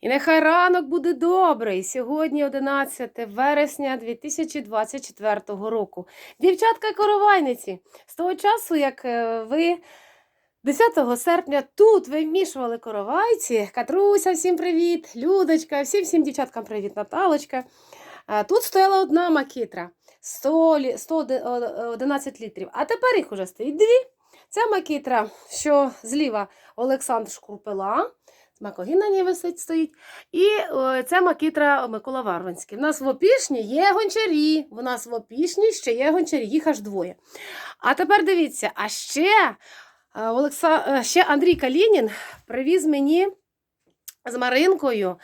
І нехай ранок буде добрий. Сьогодні 11 вересня 2024 року. Дівчатка коровайниці, з того часу, як е, ви 10 серпня тут вимішували коровайці. Катруся, всім привіт! Людочка, всім всім дівчаткам привіт, Наталочка. Тут стояла одна макітра 111 літрів, а тепер їх уже стоїть дві. Ця макітра, що зліва Олександр Шкурпила, Макогін на ній висить стоїть. І е, це макітра Микола Варвинський. У нас в опішні є гончарі. У нас в опішні ще є гончарі, їх аж двоє. А тепер дивіться, а ще, е, Олекса... е, ще Андрій Калінін привіз мені з Маринкою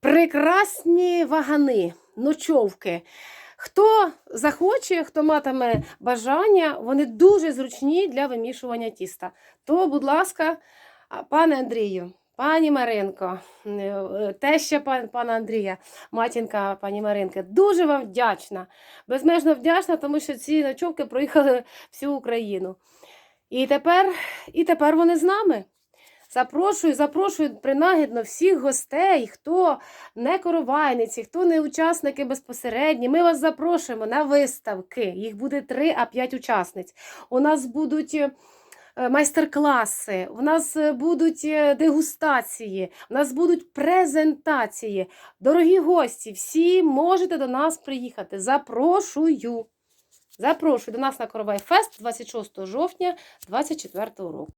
прекрасні вагани, ночовки. Хто захоче, хто матиме бажання, вони дуже зручні для вимішування тіста. То, будь ласка, пане Андрію, пані Маринко, е, е, теща пан- пана Андрія, матінка пані Маринки, дуже вам вдячна. Безмежно вдячна, тому що ці ночовки проїхали всю Україну. І тепер, і тепер вони з нами. Запрошую, запрошую принагідно всіх гостей, хто не коровайниці, хто не учасники безпосередні. Ми вас запрошуємо на виставки. Їх буде 3 а 5 учасниць. У нас будуть майстер-класи, у нас е, будуть е, дегустації, в нас будуть презентації. Дорогі гості, всі можете до нас приїхати. Запрошую. Запрошую до нас на Коровай Фест 26 жовтня 2024 року.